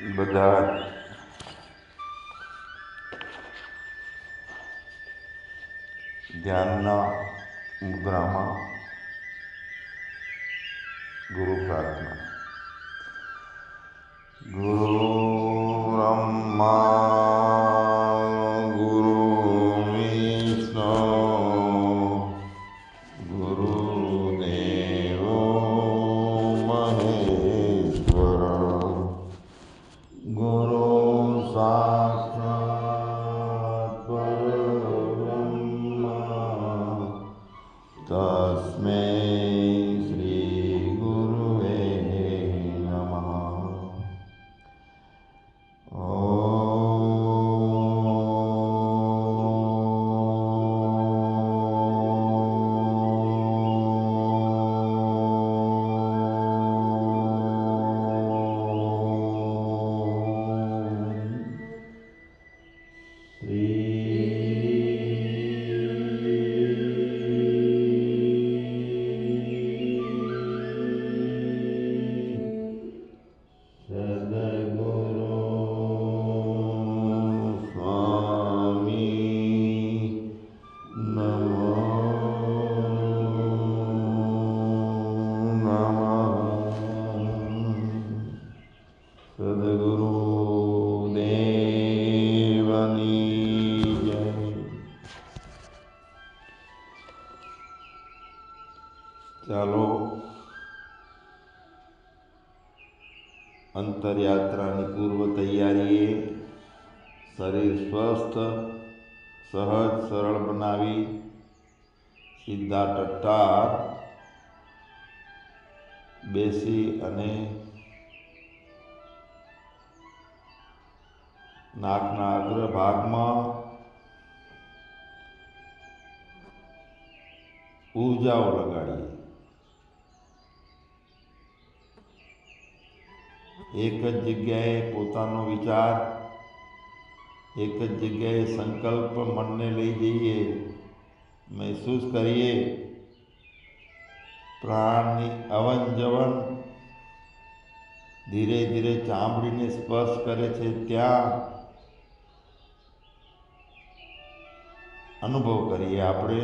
બધા ધ્યાનના મુદ્રામાં બનાવી સીધા ટટ્ટાર બેસી અને નાકના અગ્રભાગમાં ઊર્જાઓ લગાડીએ એક જ જગ્યાએ પોતાનો વિચાર, એક જ જગ્યાએ સંકલ્પ મનને લઈ જઈએ. મહેસૂસ કરીએ. પ્રાણની અવન જવન ધીરે ધીરે ચામડીને સ્પર્શ કરે છે. ત્યાં અનુભવ કરીએ આપણે.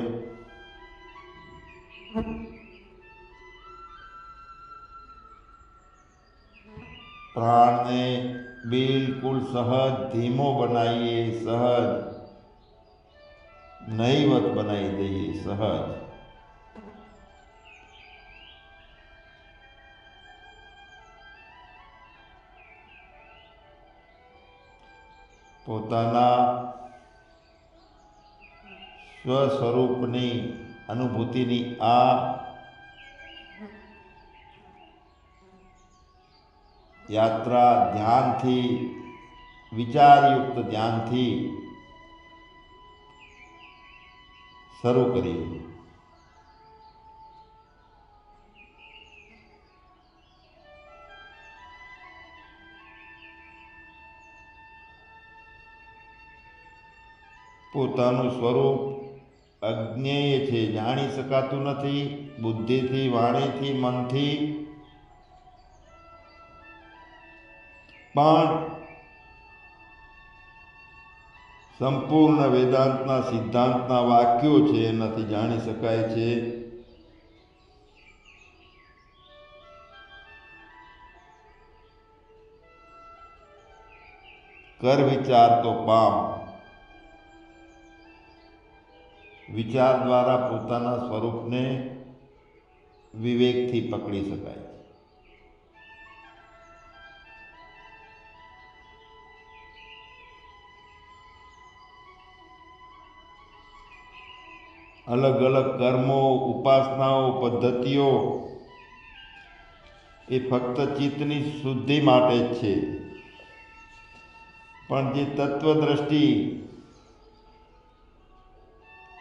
પ્રાણને બિલકુલ સહજ ધીમો બનાવીએ. સહજ નહીવત બનાવી દઈએ સહજ પોતાના સ્વ સ્વરૂપની અનુભૂતિની આ યાત્રા ધ્યાનથી વિચારયુક્ત ધ્યાનથી શરૂ કરીએ પોતાનું સ્વરૂપ અજ્ઞેય છે જાણી શકાતું નથી બુદ્ધિથી વાણીથી મનથી. પણ સંપૂર્ણ વેદાંતના સિદ્ધાંતના વાક્યો છે, એનાથી જાણી શકાય છે. કર વિચાર તો પામ. વિચાર દ્વારા પોતાના સ્વરૂપને વિવેકથી પકડી શકાય છે. અલગ અલગ કર્મો, ઉપાસનાઓ, પદ્ધતિઓ એ ફક્ત ચિત્તની શુદ્ધિ માટે જ છે. પણ જે તત્વદ્રષ્ટિ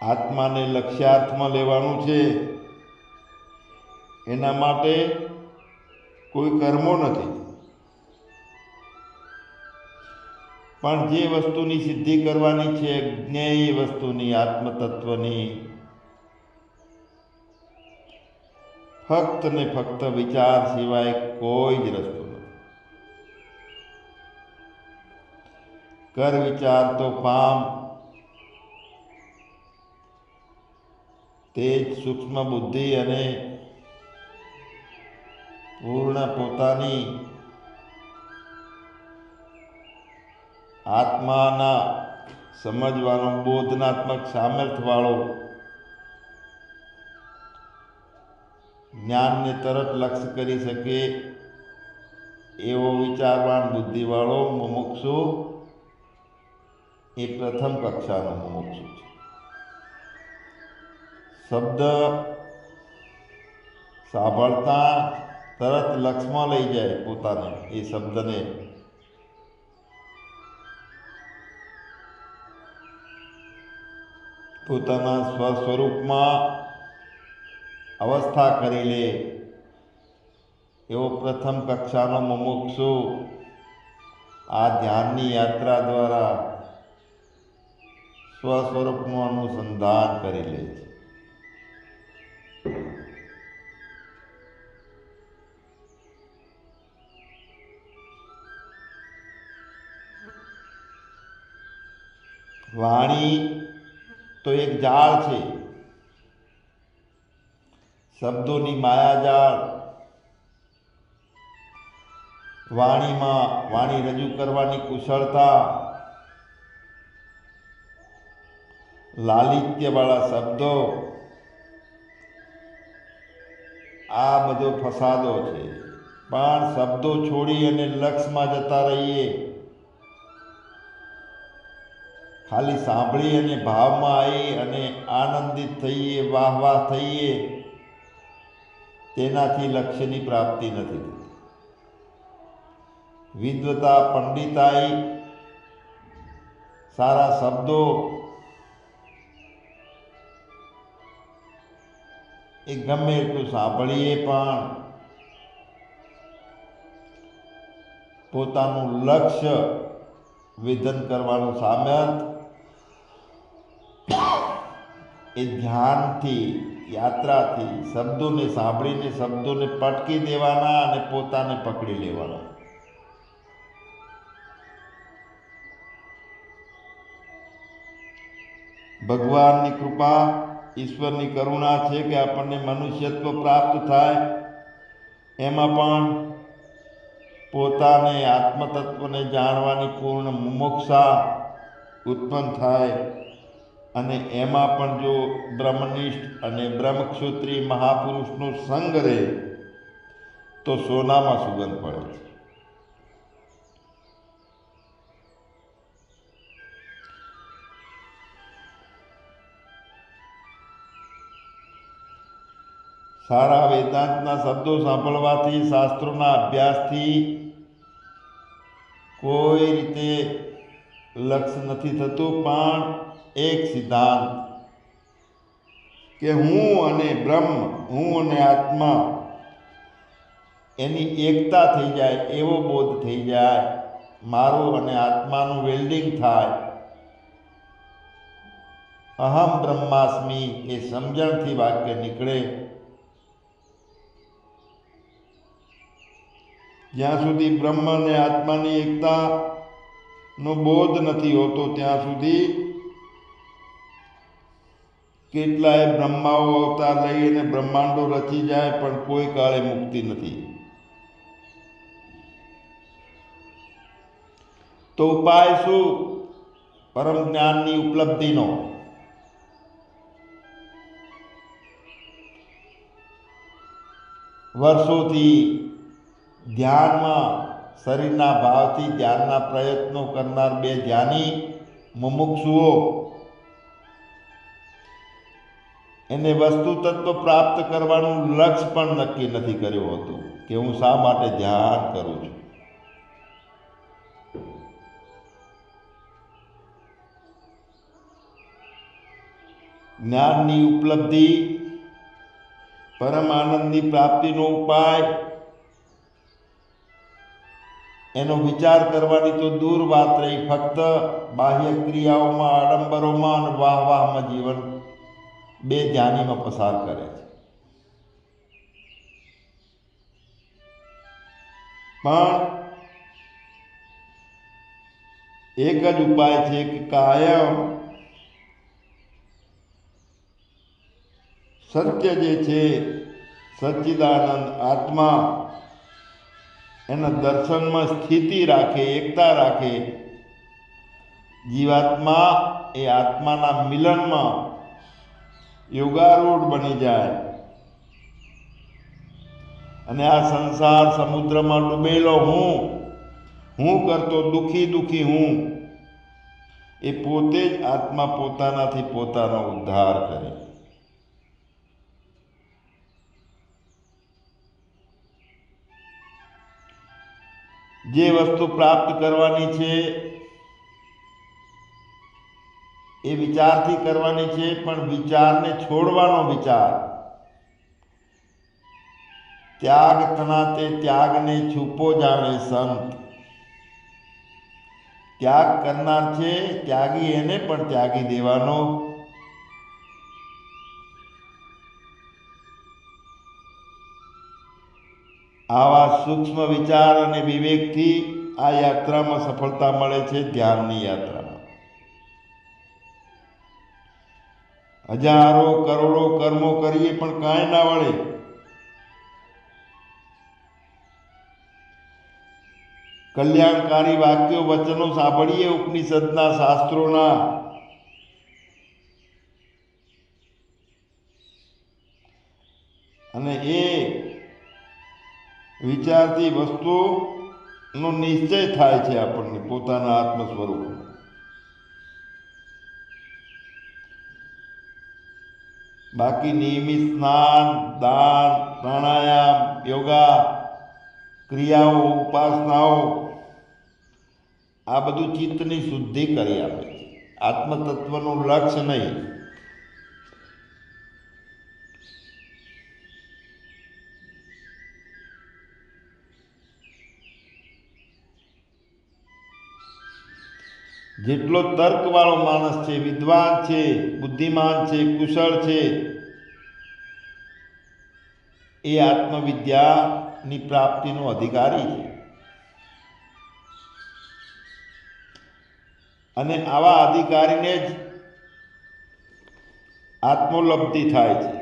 આત્માને લક્ષ્યાર્થમાં લેવાનું છે, એના માટે કોઈ કર્મો નથી. પણ જે વસ્તુની સિદ્ધિ કરવાની છે, જ્ઞેય વસ્તુની, આત્મતત્વની ફક્ત ને ફક્ત વિચાર સિવાય કોઈ જ રસ્તો નથી. કર વિચાર તો પામ. તે જ સૂક્ષ્મ બુદ્ધિ અને પૂર્ણ પોતાની આત્માના સમજવાનો, બોધનાત્મક સામર્થ્યવાળો જ્ઞાનને તરત લક્ષ્ય કરી શકે એવો વિચારવાન બુદ્ધિવાળો મુમુક્ષુ એ પ્રથમ કક્ષાનો મુમુક્ષુ છે. શબ્દ સાંભળતા તરત લક્ષમાં લઈ જાય પોતાને, એ શબ્દને. પોતાના સ્વ સ્વરૂપમાં અવસ્થા કરી લે એવો પ્રથમ કક્ષાનો મુમુક્ષુ આ ધ્યાનની યાત્રા દ્વારા સ્વ સ્વરૂપનું અનુસંધાન કરી લે છે. વાણી તો એક જાળ છે. શબ્દોની માયાજાળ. વાણીમાં વાણી રજૂ કરવાની કુશળતા. લાલિત્યવાળા શબ્દો. આ બધો ફસાદો છે. પણ શબ્દો છોડી અને લક્ષમાં જતા રહીએ. ખાલી સાંભળી અને ભાવમાં આવી અને આનંદિત થઈએ, વાહ વાહ થઈએ. તેનાથી લક્ષ્યની પ્રાપ્તિ નથી વિદ્વતા પંડિતાઈ સારા શબ્દો એ ગમે એટલું સાંભળીએ પણ પોતાનું લક્ષ્ય વિધન કરવાનું સામર્થ એ ધ્યાનથી, યાત્રાથી, શબ્દોને સાંભળીને, શબ્દોને પટકી દેવાના અને પોતાને પકડી લેવાના. ભગવાનની કૃપા, ઈશ્વરની કરુણા છે કે આપણને મનુષ્યત્વ પ્રાપ્ત થાય. એમાં પણ પોતાને આત્મતત્વને જાણવાની પૂર્ણ મુમુક્ષા ઉત્પન્ન થાય. અને એમાં પણ જો બ્રહ્મનિષ્ઠ અને બ્રહ્મક્ષુત્રી મહાપુરુષનો સંગ રહે, તો સોનામાં સુગંધ પડે છે. સારા વેદાંતના શબ્દો સાંભળવાથી, શાસ્ત્રોના અભ્યાસથી કોઈ રીતે લક્ષ્ય નથી થતું, પણ એક સિદ્ધાંત કે હું અને બ્રહ્મ, હું અને આત્મા, એની એકતા થઈ જાય, એવો બોધ થઈ જાય, મારો અને આત્માનું વેલ્ડિંગ થાય. અહમ બ્રહ્માસ્મિ એ સમજણથી વાક્ય નીકળે. જ્યાં સુધી બ્રહ્મ અને આત્માની એકતાનો બોધ નથી હોતો, ત્યાં સુધી કેટલાય બ્રહ્માઓ અવતાર લઈ બ્રહ્માંડો રચી જાય, પણ કોઈ કાળે મુક્તિ નથી. તો ઉપાય શું? પરમ જ્ઞાનની ઉપલબ્ધિનો. વર્ષોથી ધ્યાનમાં, શરીરના ભાવથી ધ્યાનના પ્રયત્નો કરનાર બે ધ્યાની મુમુક્ષુઓ એને વસ્તુ તત્વ પ્રાપ્ત કરવાનું લક્ષ્ય પણ નક્કી નથી કર્યું હતું, કે હું શા માટે ધ્યાન કરું છું. જ્ઞાનની ઉપલબ્ધિ, પરમ આનંદની પ્રાપ્તિનો ઉપાય, એનો વિચાર કરવાની તો દૂર વાત રહી, ફક્ત બાહ્ય ક્રિયાઓમાં આડંબરોમાં અને વાહ વાહમાં જીવન બે ધ્યાનીમાં પસાર કરે છે. પણ એક જ ઉપાય છે કે કાયમ સત્ય જે છે, સચ્ચિદાનંદ આત્મા, એના દર્શનમાં સ્થિતિ રાખે, એકતા રાખે, જીવાત્મા એ આત્માના મિલનમાં યોગારૂઢ બની જાય. અને આ સંસાર સમુદ્રમાં ડૂબેલો હું હું કરતો દુખી દુઃખી હું, એ પોતે જ આત્મા પોતાનાથી પોતાનો ઉદ્ધાર કરે. જે વસ્તુ પ્રાપ્ત કરવાની છે એ વિચારથી કરવાની છે, પણ વિચારને છોડવાનો વિચાર. ત્યાગ તનાતે ત્યાગને છુપો જાણે સંત. ત્યાગ કરનાર છે, ત્યાગી એને પણ ત્યાગી દેવાનો. આવા સૂક્ષ્મ વિચાર અને વિવેકથી આ યાત્રામાં સફળતા મળે છે, ધ્યાનની યાત્રામાં હજારો કરોડો કર્મો કરીએ પણ કાંઈ ના વળે. કલ્યાણકારી વાક્યો વચનો સાંભળીએ ઉપનિષદના શાસ્ત્રોના. અને એ વિચારથી વસ્તુનો નિશ્ચય થાય છે આપણને પોતાના આત્મ સ્વરૂપમાં બાકી નિયમિત સ્નાન, દાન, પ્રાણાયામ, યોગા, ક્રિયાઓ, ઉપાસનાઓ, આ બધું ચિત્તની શુદ્ધિ કરી આપે છે. આત્મતત્વનું લક્ષ્ય નહીં. જેટલો તર્કવાળો માણસ છે, વિદ્વાન છે, બુદ્ધિમાન છે, કુશળ છે, એ આત્મવિદ્યાની પ્રાપ્તિનો અધિકારી છે. અને આવા અધિકારીને જ આત્મોલબ્ધિ થાય છે.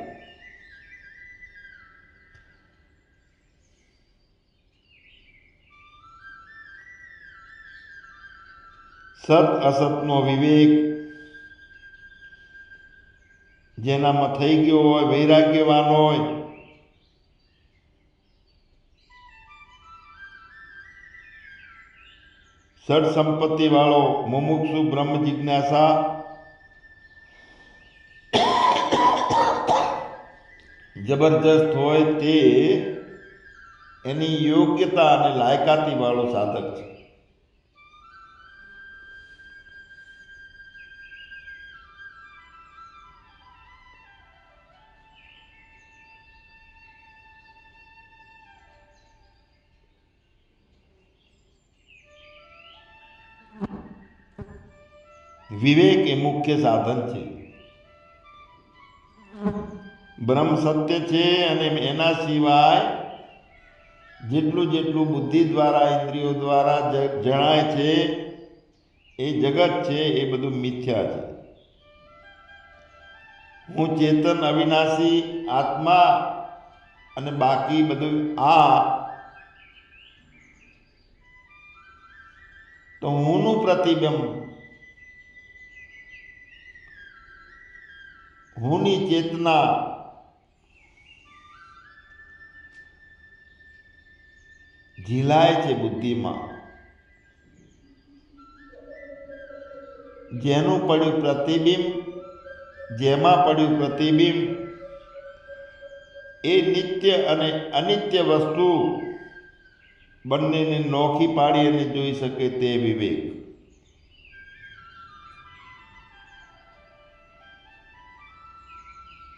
સત અસતનો વિવેક જેનામાં થઈ ગયો હોય, વૈરાગ્યવાન હોય સડ સંપત્તિ વાળો મુમુક્ષુ બ્રહ્મ જિજ્ઞાસા જબરજસ્ત હોય તે એની યોગ્યતા અને લાયકાતી વાળો સાધક છે. વિવેક એ મુખ્ય સાધન છે. બ્રહ્મ સત્ય છે અને એના સિવાય જેટલું જેટલું બુદ્ધિ દ્વારા, ઇન્દ્રિયો દ્વારા જણાય છે, એ જગત છે, એ બધું મિથ્યા છે. હું ચેતન, અવિનાશી, આત્મા અને બાકી બધું આ તો હુંનું પ્રતિબિંબ હુંની ચેતના. ઝીલાય છે બુદ્ધિમાં. જેનું પડ્યું પ્રતિબિંબ, જેમાં પડ્યું પ્રતિબિંબ, એ નિત્ય અને અનિત્ય વસ્તુ બંનેને નોખી પાડી અને જોઈ શકે તે વિવેક.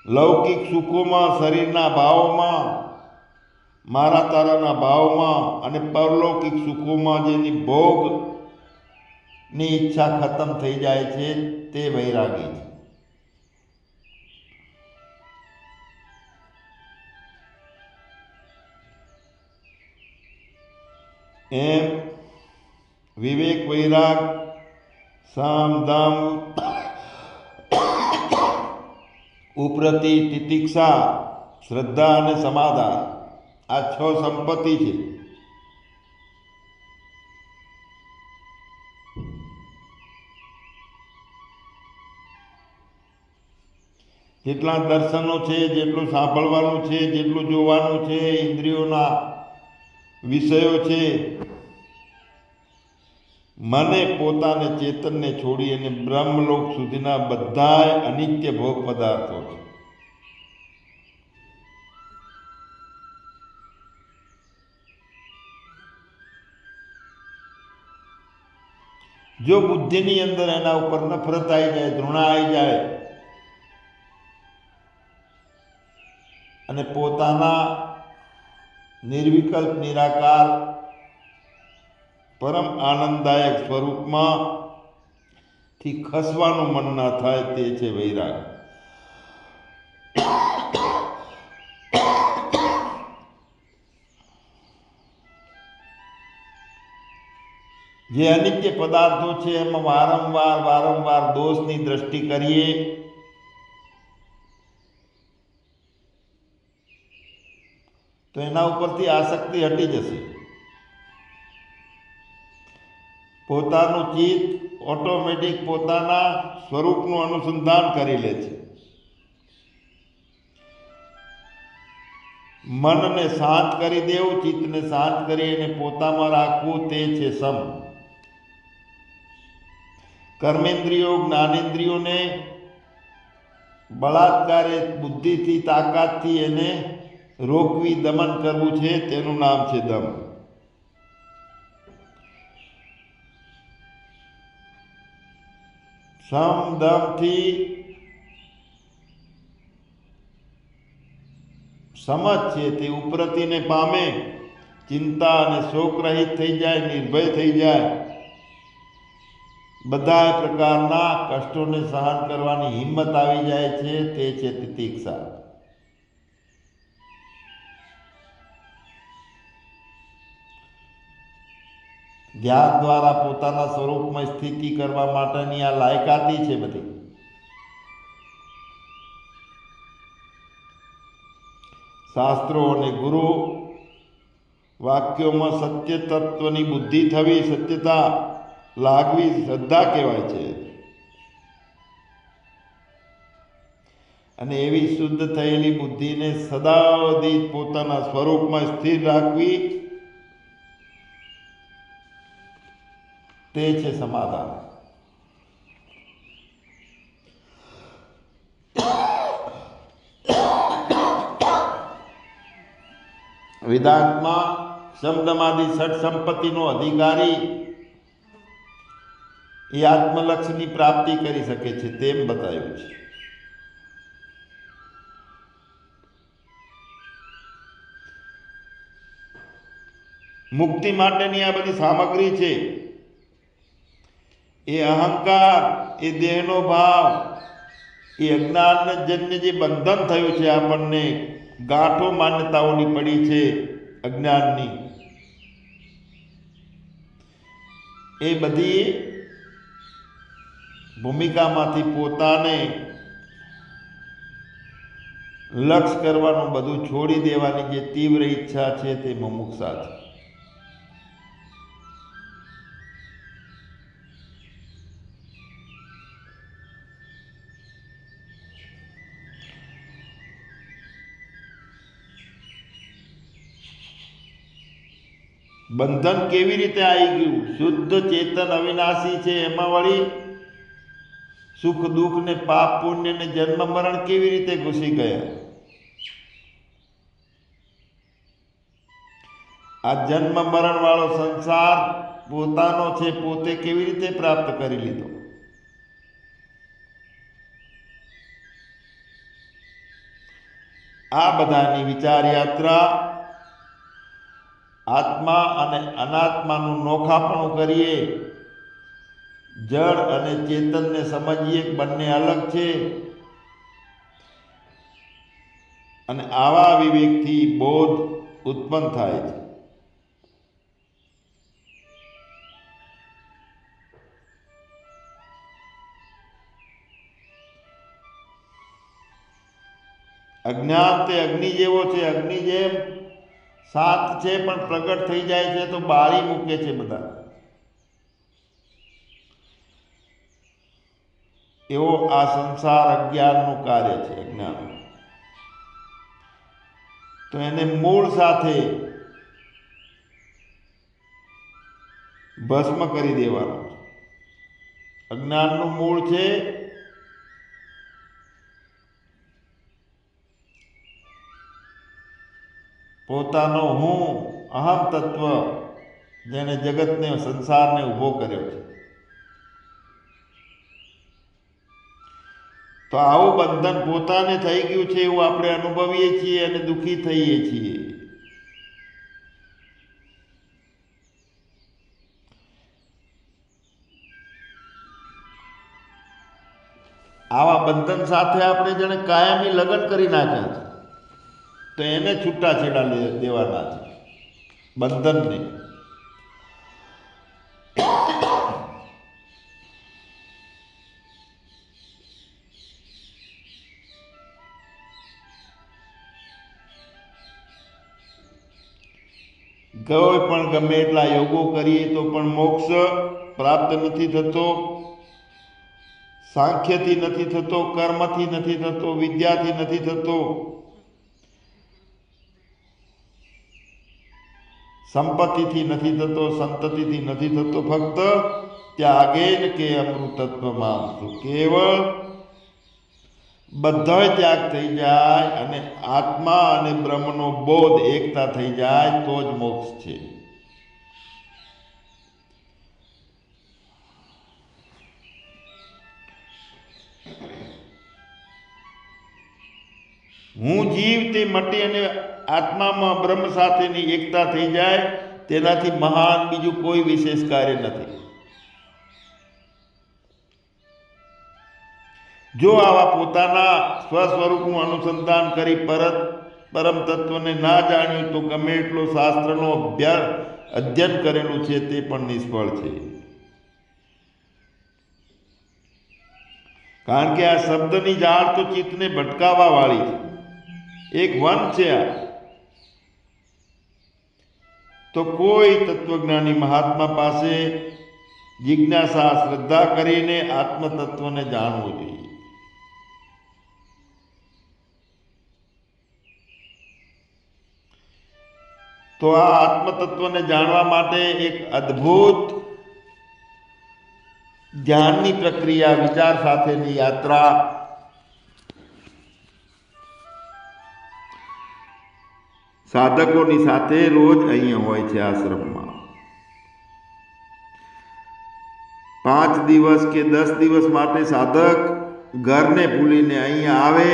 લૌકિક સુખોમાં, શરીરના ભાવોમાં, મારા તારાના ભાવમાં અને પરલૌકિક સુખોમાં જેની ભોગની ઈચ્છા ખતમ થઈ જાય છે, તે વૈરાગી છે. એમ વિવેક વૈરાગ, સામ ઉપરતિ તિતિક્ષા, શ્રદ્ધા અને સમાધાન. આ છ સંપત્તિ છે. જેટલા દર્શનો છે, જેટલું સાંભળવાનું છે, જેટલું જોવાનું છે, ઇન્દ્રિયોના વિષયો છે મને પોતાને ચેતનને છોડી અને બ્રહ્મલોક સુધીના બધાય અનિત્ય ભોગ પદાર્થો છે. જો બુદ્ધિની અંદર એના ઉપર નફરત આવી જાય, ધૃણા આવી જાય, અને પોતાના નિર્વિકલ્પ, નિરાકાર પરમ આનંદદાયક સ્વરૂપમાં થી ખસવાનું મન ના થાય તે છે વૈરાગ. જે અનિત્ય પદાર્થો છે એમાં વારંવાર વારંવાર દોષની દ્રષ્ટિ કરીએ, તો એના ઉપરથી આસક્તિ હટી જશે. પોતાનું ચિત્ત ઓટોમેટિક પોતાના સ્વરૂપનું અનુસંધાન કરી લે છે. મનને શાંત કરી દેવું, ચિત્તને શાંત કરી અને પોતામાં રાખવું તે છે સમ. કર્મેન્દ્રિયો, જ્ઞાનેન્દ્રિયોને બળાત્કારે, બુદ્ધિથી, તાકાતથી એને રોકવી, દમન કરવું છે, તેનું નામ છે દમ. સમ દમથી સમજ છે તે ઉપરતીને પામે ચિંતા અને શોક રહિત થઈ જાય નિર્ભય થઈ જાય બધા પ્રકારના કષ્ટોને સહન કરવાની હિંમત આવી જાય છે તે છે તિતિક્ષા ધ્યાન દ્વારા પોતાના સ્વરૂપમાં સ્થિતિ કરવા માટેની આ લાયકાતી છે બધી. શાસ્ત્રો અને ગુરુ વાક્યોમાં સત્ય તત્વની બુદ્ધિ થવી, સત્યતા લાગવી શ્રદ્ધા કહેવાય છે. અને એવી શુદ્ધ થયેલી બુદ્ધિને સદાવધિ પોતાના સ્વરૂપમાં સ્થિર રાખવી તે છે સમાધાન. વેદાંતમાં શબ્દમાંથી સઠ સંપત્તિનો અધિકારી એ આત્મલક્ષની પ્રાપ્તિ કરી શકે છે તેમ બતાવ્યું છે. મુક્તિ માટેની આ બધી સામગ્રી છે. એ અહંકાર, એ દેહનો ભાવ, એ અજ્ઞાન જન્ય જે બંધન થયું છે આપણને, ગાંઠો માન્યતાઓની પડી છે અજ્ઞાનની. એ બધી ભૂમિકામાંથી પોતાને લક્ષ કરવાનું બધું છોડી દેવાની જે તીવ્ર ઈચ્છા છે તે મુમુક્ષા છે. બંધન કેવી રીતે આવી ગયું? શુદ્ધ ચેતન અવિનાશી છે એમાં વળી? સુખ, દુઃખ ને પાપ પુણ્ય ને જન્મ મરણ કેવી રીતે ઘૂસી ગયા? આ જન્મ મરણ વાળો સંસાર પોતાનો છે, પોતે કેવી રીતે પ્રાપ્ત કરી લીધો? આ બધાની વિચાર યાત્રા આત્મા અને અનાત્માનું નોખાપણું કરીએ. જળ અને ચેતનને સમજીએ બંને અલગ છે. અને આવા વિવેકથી બોધ ઉત્પન્ન થાય છે. અજ્ઞાન તે અગ્નિ જેવો છે. અગ્નિ જેમ શાંત છે પણ પ્રગટ થઈ જાય છે તો બાળી મૂકે છે બધા. એવો આ સંસાર અજ્ઞાનનું કાર્ય છે, અજ્ઞાન. તો એને મૂળ સાથે ભસ્મ કરી દેવાનું અજ્ઞાનનું મૂળ છે પોતાનો હું અહમ તત્વ જેને જગતને સંસારને ઊભો કર્યો છે. તો આવું બંધન પોતાને થઈ ગયું છે એવું આપણે અનુભવીએ છીએ અને દુઃખી થઈએ છીએ. આવા બંધન સાથે આપણે જેને કાયમી લગ્ન કરી નાખ્યા છે. તો એને છૂટાછેડા દેવાના છે બંધનને. કોઈ પણ ગમે એટલા યોગો કરીએ તો પણ મોક્ષ પ્રાપ્ત નથી થતો. સાંખ્યથી નથી થતો, કર્મથી નથી થતો, વિદ્યાથી નથી થતો. સંપત્તિથી નથી થતો, સંતતિથી નથી થતો ફક્ત ત્યાગેન કે અમૃતત્વ માનશું કેવળ બધા ત્યાગ થઈ જાય અને આત્મા અને બ્રહ્મનો બોધ એકતા થઈ જાય તો જ મોક્ષ છે. હું જીવ તે મટી અને આત્મામાં બ્રહ્મ સાથેની એકતા થઈ જાય, તેનાથી મહાન બીજું કોઈ વિશેષ કાર્ય નથી. જો આવા પોતાના સ્વસ્વરૂપનું અનુસંધાન કરી પરત પરમ તત્વને ના જાણ્યું, તો ગમે એટલો શાસ્ત્રનો અભ્યાસ અધ્યયન કરેલું છે, તે પણ નિષ્ફળ છે. કારણ કે આ શબ્દની જાળ તો ચિત્તને ભટકાવવા વાળી છે. એક વન છે આ. તો કોઈ તત્વજ્ઞાની મહાત્મા પાસે જિજ્ઞાસા, શ્રદ્ધા કરીને આત્મતત્વને જાણવું જોઈએ. તો આ આત્મતત્વને જાણવા માટે એક અદ્ભુત ધ્યાનની પ્રક્રિયા, વિચાર સાથેની યાત્રા સાધકોની સાથે રોજ અહીંયા હોય છે આશ્રમમાં. પાંચ દિવસ કે દસ દિવસ માટે સાધક ઘરને ભૂલીને અહીંયા આવે,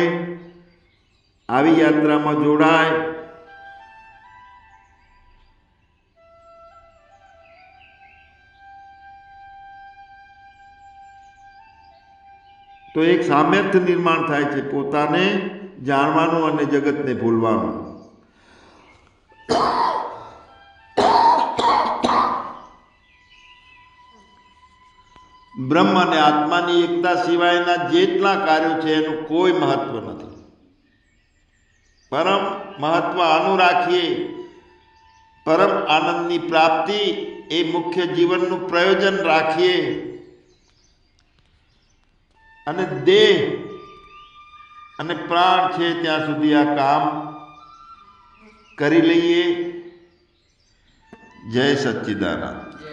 આવી યાત્રામાં જોડાય. તો એક સામર્થ્ય નિર્માણ થાય છે પોતાને જાણવાનું અને જગતને ભૂલવાનું. બ્રહ્મ અને આત્માની એકતા સિવાયના જેટલા કાર્યો છે, એનું કોઈ મહત્વ નથી. પરમ મહત્વ આનું રાખીએ. પરમ આનંદની પ્રાપ્તિ એ મુખ્ય જીવનનું પ્રયોજન રાખીએ. અને દેહ અને પ્રાણ છે ત્યાં સુધી આ કામ કરી લઈએ. જય સચ્ચિદાનંદ.